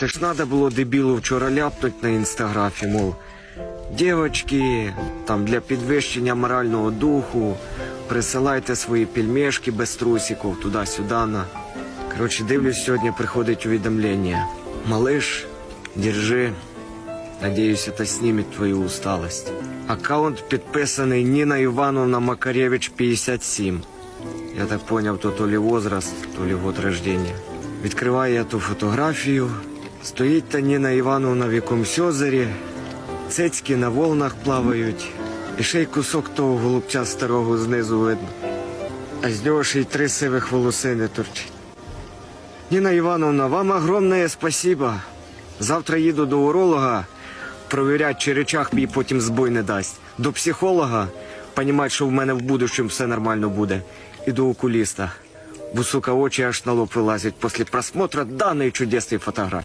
Це ж треба було дебілу вчора ляпнуть на інстаграфі, мов. Дівочки, там для підвищення морального духу, присилайте свої пельмешки без трусиків туди-сюди. На. Коротше, дивлюсь, сьогодні приходить увідомлення. Малыш, держи. Надеюсь, это снимет твою усталость. Аккаунт підписаний Ніна Івановна Макаревич 57. Я так поняв, то то ли возраст, то ли год рождения. Відкриваю я ту фотографію. Стоїть та Ніна Івановна в якомусь озері, цицьки на волнах плавають, і ще й кусок того голубця старого знизу видно. А з нього ще й три сивих волосини торчить. Ніна Івановна, вам огромне спасибо. Завтра їду до уролога, провірять, чи речах мій потім збой не дасть. До психолога, понімати, що в мене в будущем все нормально буде. І до окуліста. Бо, сука, очі аж на лоб вилазять після просмотра даної чудесної фотографії.